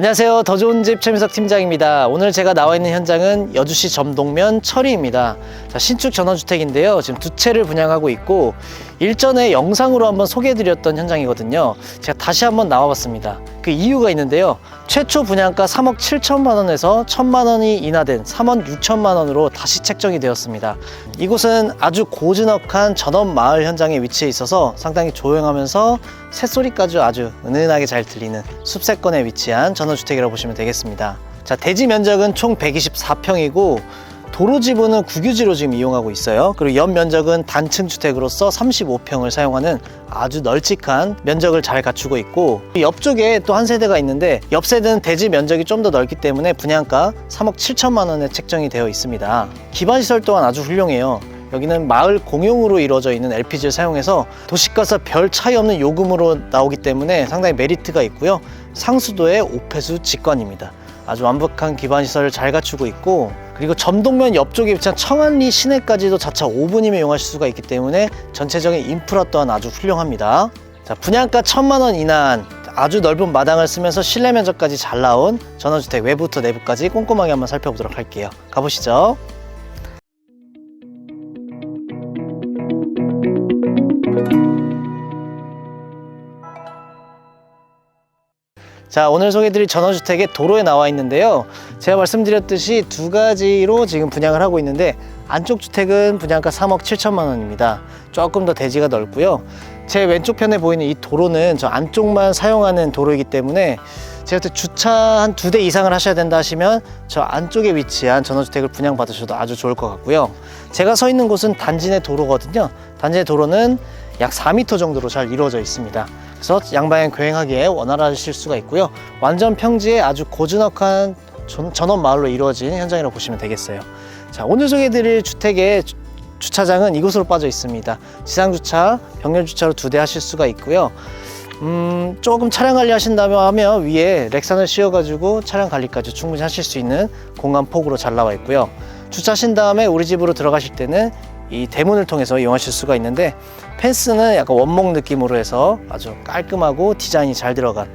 안녕하세요. 더 좋은 집 최민석 팀장입니다. 오늘 제가 나와 있는 현장은 여주시 점동면 철이입니다. 자, 신축 전원주택인데요. 지금 두 채를 분양하고 있고 일전에 영상으로 한번 소개해드렸던 현장이거든요. 제가 다시 한번 나와봤습니다. 그 이유가 있는데요. 최초 분양가 3억 7천만 원에서 1천만 원이 인하된 3억 6천만 원으로 다시 책정이 되었습니다. 이곳은 아주 고즈넉한 전원 마을 현장에 위치해 있어서 상당히 조용하면서 새소리까지 아주 은은하게 잘 들리는 숲세권에 위치한 전원주택이라고 보시면 되겠습니다. 자, 대지 면적은 총 124평이고 도로 지분은 국유지로 지금 이용하고 있어요. 그리고 연 면적은 단층 주택으로서 35평을 사용하는 아주 널찍한 면적을 잘 갖추고 있고 옆쪽에 또 한 세대가 있는데 옆 세대는 대지 면적이 좀 더 넓기 때문에 분양가 3억 7천만 원에 책정이 되어 있습니다. 기반 시설 또한 아주 훌륭해요. 여기는 마을 공용으로 이루어져 있는 LPG를 사용해서 도시가스 별 차이 없는 요금으로 나오기 때문에 상당히 메리트가 있고요. 상수도의 오폐수 직관입니다. 아주 완벽한 기반 시설을 잘 갖추고 있고 그리고 점동면 옆쪽에 위치한 청안리 시내까지도 자차 5분이면 이용하실 수가 있기 때문에 전체적인 인프라 또한 아주 훌륭합니다. 자, 분양가 천만 원 이내한 아주 넓은 마당을 쓰면서 실내 면적까지 잘 나온 전원주택 외부부터 내부까지 꼼꼼하게 한번 살펴보도록 할게요. 가보시죠. 자 오늘 소개해드릴 전원주택의 도로에 나와 있는데요. 제가 말씀드렸듯이 두 가지로 지금 분양을 하고 있는데 안쪽 주택은 분양가 3억 7천만 원입니다. 조금 더 대지가 넓고요. 제 왼쪽 편에 보이는 이 도로는 저 안쪽만 사용하는 도로이기 때문에 제가 주차 한 두 대 이상을 하셔야 된다 하시면 저 안쪽에 위치한 전원주택을 분양받으셔도 아주 좋을 것 같고요. 제가 서 있는 곳은 단지 내 도로거든요. 단지 내 도로는 약 4m 정도로 잘 이루어져 있습니다 그래서 양방향 교행하기에 원활하실 수가 있고요. 완전 평지에 아주 고즈넉한 전- 전원 마을로 이루어진 현장이라고 보시면 되겠어요. 자, 오늘 소개해드릴 주택의 주- 주차장은 이곳으로 빠져 있습니다. 지상 주차, 병렬 주차로 두 대 하실 수가 있고요. 음, 조금 차량 관리 하신다면 하면 위에 렉산을 씌워가지고 차량 관리까지 충분히 하실 수 있는 공간 폭으로 잘 나와 있고요. 주차하신 다음에 우리 집으로 들어가실 때는 이 대문을 통해서 이용하실 수가 있는데 펜스는 약간 원목 느낌으로 해서 아주 깔끔하고 디자인이 잘 들어간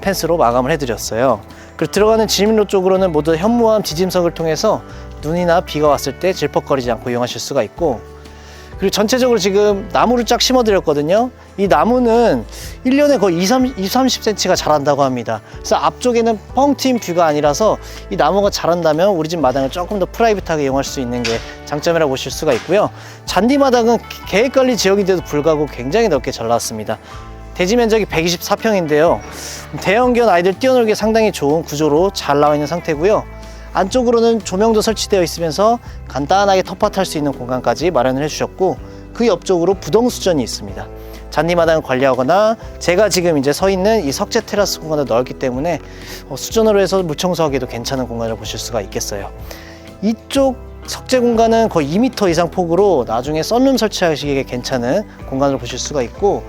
펜스로 마감을 해드렸어요. 그리고 들어가는 진입로 쪽으로는 모두 현무암 지짐석을 통해서 눈이나 비가 왔을 때 질퍽거리지 않고 이용하실 수가 있고 그리고 전체적으로 지금 나무를 쫙 심어드렸거든요. 이 나무는 1년에 거의 2, 30, 2, 30cm가 자란다고 합니다. 그래서 앞쪽에는 뻥튄 뷰가 아니라서 이 나무가 자란다면 우리 집 마당을 조금 더 프라이빗하게 이용할 수 있는 게 장점이라고 보실 수가 있고요. 잔디 마당은 계획관리 지역인데도 불구하고 굉장히 넓게 잘 나왔습니다. 대지 면적이 124평인데요. 대형견 아이들 뛰어놀기 상당히 좋은 구조로 잘 나와 있는 상태고요. 안쪽으로는 조명도 설치되어 있으면서 간단하게 텃밭할 수 있는 공간까지 마련을 해주셨고 그 옆쪽으로 부동 수전이 있습니다. 잔디마당을 관리하거나 제가 지금 이제 서 있는 이 석재 테라스 공간도 넓기 때문에 어, 수전으로 해서 물 청소하기도 괜찮은 공간을 보실 수가 있겠어요. 이쪽 석재 공간은 거의 2m 이상 폭으로 나중에 썬룸 설치하시기에 괜찮은 공간을 보실 수가 있고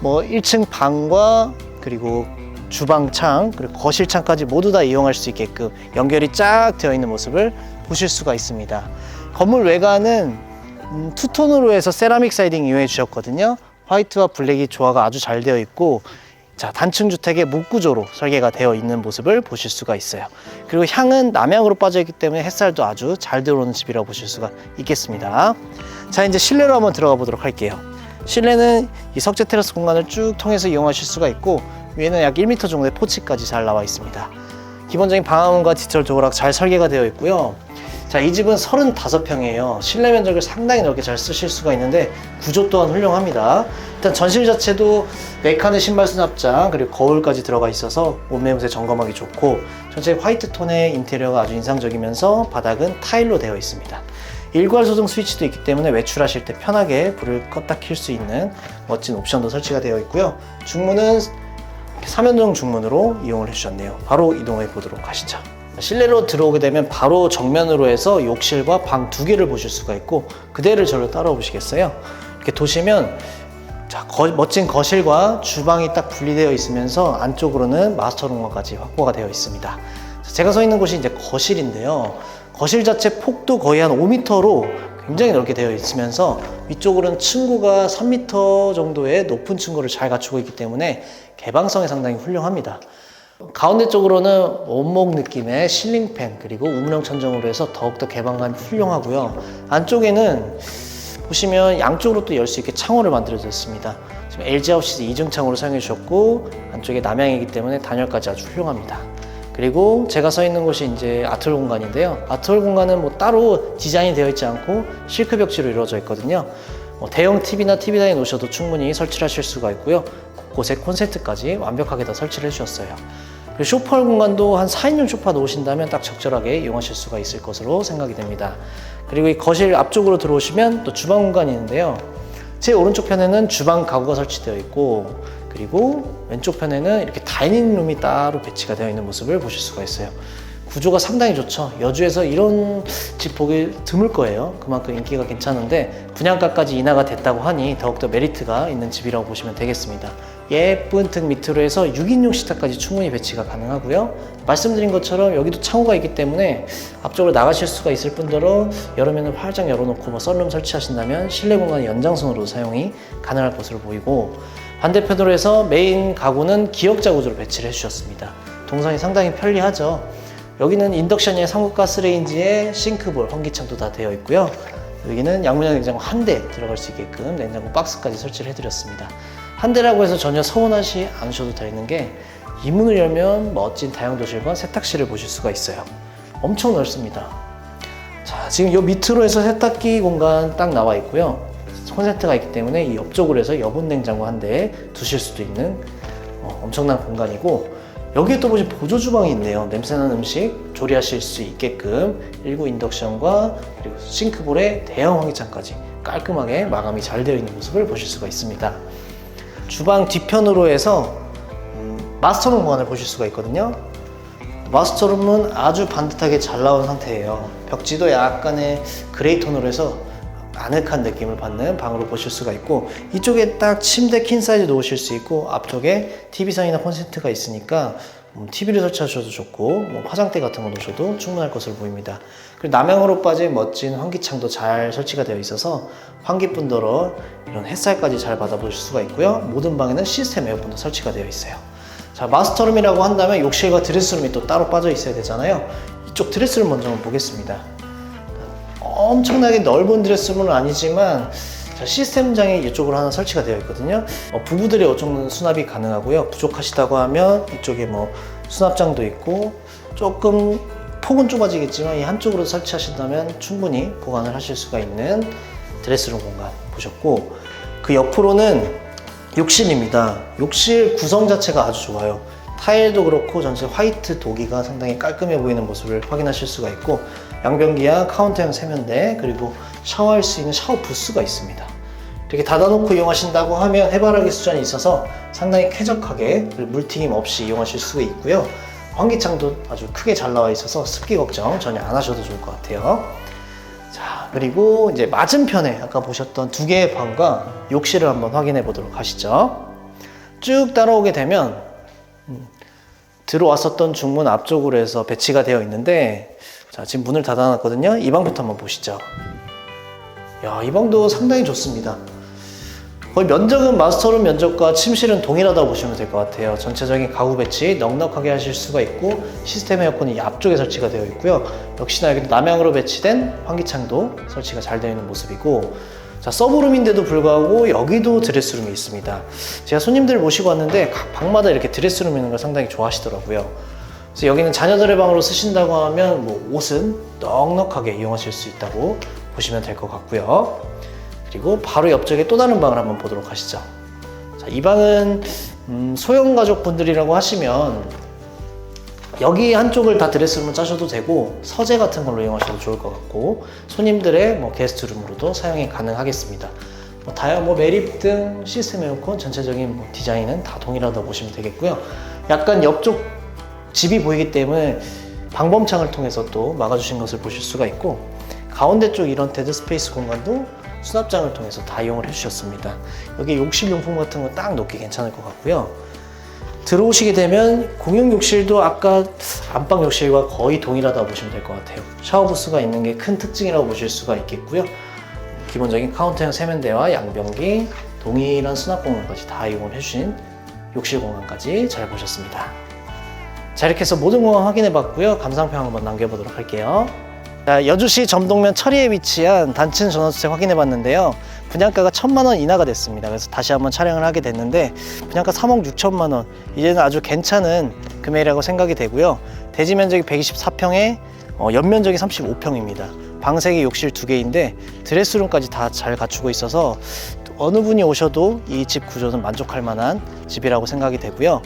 뭐 1층 방과 그리고 주방창 그리고 거실창까지 모두 다 이용할 수 있게끔 연결이 쫙 되어 있는 모습을 보실 수가 있습니다. 건물 외관은 음, 투톤으로 해서 세라믹 사이딩 이용해 주셨거든요. 화이트와 블랙이 조화가 아주 잘 되어 있고 자 단층 주택의 목구조로 설계가 되어 있는 모습을 보실 수가 있어요. 그리고 향은 남향으로 빠져 있기 때문에 햇살도 아주 잘 들어오는 집이라고 보실 수가 있겠습니다. 자 이제 실내로 한번 들어가 보도록 할게요. 실내는 이 석재 테라스 공간을 쭉 통해서 이용하실 수가 있고 위에는 약 1m 정도의 포치까지 잘 나와 있습니다. 기본적인 방화문과 디지털 도어락 잘 설계가 되어 있고요. 자, 이 집은 35평이에요. 실내 면적을 상당히 넓게 잘 쓰실 수가 있는데 구조 또한 훌륭합니다. 일단 전실 자체도 4칸의 신발 수납장 그리고 거울까지 들어가 있어서 옷매무새 점검하기 좋고 전체 화이트 톤의 인테리어가 아주 인상적이면서 바닥은 타일로 되어 있습니다. 일괄 소등 스위치도 있기 때문에 외출하실 때 편하게 불을 껐다 킬 수 있는 멋진 옵션도 설치가 되어 있고요. 중문은 3연동 중문으로 이용을 해주셨네요. 바로 이동해 보도록 하시죠. 실내로 들어오게 되면 바로 정면으로 해서 욕실과 방 두 개를 보실 수가 있고 그대를 저를 따라와 보시겠어요? 이렇게 도시면 자, 거- 멋진 거실과 주방이 딱 분리되어 있으면서 안쪽으로는 마스터룸까지 확보가 되어 있습니다. 자, 제가 서 있는 곳이 이제 거실인데요. 거실 자체 폭도 거의 한 5m로 굉장히 넓게 되어 있으면서 위쪽으로는 층고가 3m 정도의 높은 층고를 잘 갖추고 있기 때문에 개방성이 상당히 훌륭합니다. 가운데 쪽으로는 원목 느낌의 실링팬 그리고 우물형 천정으로 해서 더욱더 개방감이 훌륭하고요. 안쪽에는 보시면 양쪽으로 또 열 수 있게 창호를 만들어졌습니다. 지금 LG 하우스 이중 창호를 사용해 주셨고 안쪽에 남향이기 때문에 단열까지 아주 훌륭합니다. 그리고 제가 서 있는 곳이 이제 아트홀 공간인데요. 아트홀 공간은 뭐 따로 디자인이 되어 있지 않고 실크 벽지로 이루어져 있거든요. 뭐 대형 TV나 TV단에 놓으셔도 충분히 설치를 하실 수가 있고요. 곳곳에 콘센트까지 완벽하게 다 설치를 해주셨어요. 그리고 쇼파홀 공간도 한 4인용 쇼파 놓으신다면 딱 적절하게 이용하실 수가 있을 것으로 생각이 됩니다. 그리고 이 거실 앞쪽으로 들어오시면 또 주방 공간이 있는데요. 제 오른쪽 편에는 주방 가구가 설치되어 있고 그리고 왼쪽 편에는 이렇게 다이닝룸이 따로 배치가 되어 있는 모습을 보실 수가 있어요. 구조가 상당히 좋죠. 여주에서 이런 집 보기 드물 거예요. 그만큼 인기가 괜찮은데 분양가까지 인하가 됐다고 하니 더욱더 메리트가 있는 집이라고 보시면 되겠습니다. 예쁜 등 밑으로 해서 6인용 식탁까지 충분히 배치가 가능하고요. 말씀드린 것처럼 여기도 창호가 있기 때문에 앞쪽으로 나가실 수가 있을 뿐더러 여름에는 활짝 열어놓고 뭐 썬룸 설치하신다면 실내 공간의 연장선으로 사용이 가능할 것으로 보이고 반대편으로 해서 메인 가구는 기역자 구조로 배치를 해주셨습니다. 동선이 상당히 편리하죠. 여기는 인덕션의 삼국 가스레인지에 싱크볼, 환기창도 다 되어 있고요. 여기는 양문형 냉장고 한 대 들어갈 수 있게끔 냉장고 박스까지 설치를 해드렸습니다. 한 대라고 해서 전혀 서운하시 않으셔도 되는 게 이 문을 열면 멋진 다용도실과 세탁실을 보실 수가 있어요. 엄청 넓습니다. 자, 지금 요 밑으로 해서 세탁기 공간 딱 나와 있고요. 콘센트가 있기 때문에 이 옆쪽으로 해서 여분 냉장고 한대 두실 수도 있는 어, 엄청난 공간이고 여기에 또 보시 보조 주방이 있네요. 냄새나는 음식 조리하실 수 있게끔 1구 인덕션과 그리고 싱크볼에 대형 환기창까지 깔끔하게 마감이 잘 되어 있는 모습을 보실 수가 있습니다. 주방 뒤편으로 해서 음, 마스터룸 공간을 보실 수가 있거든요. 마스터룸은 아주 반듯하게 잘 나온 상태예요. 벽지도 약간의 그레이 톤으로 해서 아늑한 느낌을 받는 방으로 보실 수가 있고 이쪽에 딱 침대 퀸 사이즈 놓으실 수 있고 앞쪽에 TV상이나 콘센트가 있으니까 TV를 설치하셔도 좋고 뭐 화장대 같은 거 놓으셔도 충분할 것으로 보입니다. 그리고 남향으로 빠진 멋진 환기창도 잘 설치가 되어 있어서 환기뿐더러 이런 햇살까지 잘 받아보실 수가 있고요. 모든 방에는 시스템 에어컨도 설치가 되어 있어요. 자 마스터룸이라고 한다면 욕실과 드레스룸이 또 따로 빠져 있어야 되잖아요. 이쪽 드레스룸 먼저 한번 보겠습니다. 엄청나게 넓은 드레스룸은 아니지만 자, 시스템장이 이쪽으로 하나 설치가 되어 있거든요. 어, 부부들이 어쩌면 수납이 가능하고요. 부족하시다고 하면 이쪽에 뭐 수납장도 있고 조금 폭은 좁아지겠지만 이 한쪽으로 설치하신다면 충분히 보관을 하실 수가 있는 드레스룸 공간 보셨고 그 옆으로는 욕실입니다. 욕실 구성 자체가 아주 좋아요. 타일도 그렇고 전체 화이트 도기가 상당히 깔끔해 보이는 모습을 확인하실 수가 있고 양변기와 카운터형 세면대 그리고 샤워할 수 있는 샤워 부스가 있습니다. 이렇게 닫아놓고 이용하신다고 하면 해바라기 수전이 있어서 상당히 쾌적하게 물튀김 없이 이용하실 수가 있고요. 환기창도 아주 크게 잘 나와 있어서 습기 걱정 전혀 안 하셔도 좋을 것 같아요. 자, 그리고 이제 맞은편에 아까 보셨던 두 개의 방과 욕실을 한번 확인해 보도록 하시죠. 쭉 따라오게 되면 음, 들어왔었던 중문 앞쪽으로 해서 배치가 되어 있는데 자, 지금 문을 닫아놨거든요. 이 방부터 한번 보시죠. 야, 이 방도 상당히 좋습니다. 거의 면적은 마스터룸 면적과 침실은 동일하다고 보시면 될 것 같아요. 전체적인 가구 배치 넉넉하게 하실 수가 있고 시스템 에어컨이 앞쪽에 설치가 되어 있고요. 역시나 여기도 남향으로 배치된 환기창도 설치가 잘 되어 있는 모습이고 자, 서브룸인데도 불구하고 여기도 드레스룸이 있습니다. 제가 손님들 모시고 왔는데 각 방마다 이렇게 드레스룸 있는 걸 상당히 좋아하시더라고요. 그래서 여기는 자녀들의 방으로 쓰신다고 하면 뭐 옷은 넉넉하게 이용하실 수 있다고 보시면 될 것 같고요. 그리고 바로 옆쪽에 또 다른 방을 한번 보도록 하시죠. 자, 이 방은 음, 소형 가족분들이라고 하시면 여기 한쪽을 다 드레스룸을 짜셔도 되고 서재 같은 걸로 이용하셔도 좋을 것 같고 손님들의 뭐 게스트룸으로도 사용이 가능하겠습니다. 뭐 다양 뭐 매립 등 시스템 에어컨 전체적인 뭐 디자인은 다 동일하다고 보시면 되겠고요. 약간 옆쪽 집이 보이기 때문에 방범창을 통해서 또 막아주신 것을 보실 수가 있고 가운데 쪽 이런 데드 스페이스 공간도 수납장을 통해서 다 이용을 해주셨습니다. 여기 욕실 용품 같은 거 딱 놓기 괜찮을 것 같고요. 들어오시게 되면 공용 욕실도 아까 안방 욕실과 거의 동일하다고 보시면 될 것 같아요. 샤워 부스가 있는 게 큰 특징이라고 보실 수가 있겠고요. 기본적인 카운터형 세면대와 양변기, 동일한 수납 공간까지 다 이용을 해주신 욕실 공간까지 잘 보셨습니다. 자 이렇게 해서 모든 공간 확인해 봤고요. 감상평 한번 남겨보도록 할게요. 자, 여주시 점동면 처리에 위치한 단층 전원주택 확인해 봤는데요. 분양가가 천만 원 인하가 됐습니다. 그래서 다시 한번 촬영을 하게 됐는데 분양가 3억 6천만 원. 이제는 아주 괜찮은 금액이라고 생각이 되고요. 대지 면적이 124평에 어, 연면적이 35평입니다. 방색이 욕실 두 개인데 드레스룸까지 다 잘 갖추고 있어서 어느 분이 오셔도 이 집 구조는 만족할 만한 집이라고 생각이 되고요.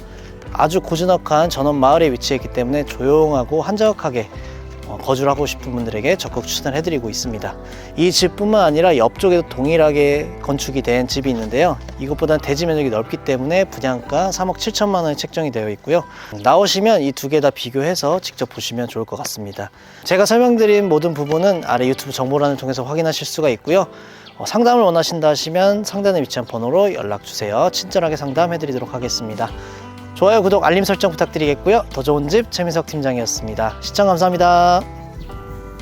아주 고즈넉한 전원 마을에 위치해 있기 때문에 조용하고 한적하게 어, 거주를 하고 싶은 분들에게 적극 추천을 해드리고 있습니다. 이 집뿐만 아니라 옆쪽에도 동일하게 건축이 된 집이 있는데요. 이것보다는 대지 면적이 넓기 때문에 분양가 3억 7천만 원에 책정이 되어 있고요. 나오시면 이 두 개 다 비교해서 직접 보시면 좋을 것 같습니다. 제가 설명드린 모든 부분은 아래 유튜브 정보란을 통해서 확인하실 수가 있고요. 어, 상담을 원하신다 하시면 상단에 위치한 번호로 연락 주세요. 친절하게 상담해 드리도록 하겠습니다. 좋아요, 구독, 알림 설정 부탁드리겠고요. 더 좋은 집 최민석 팀장이었습니다. 시청 감사합니다.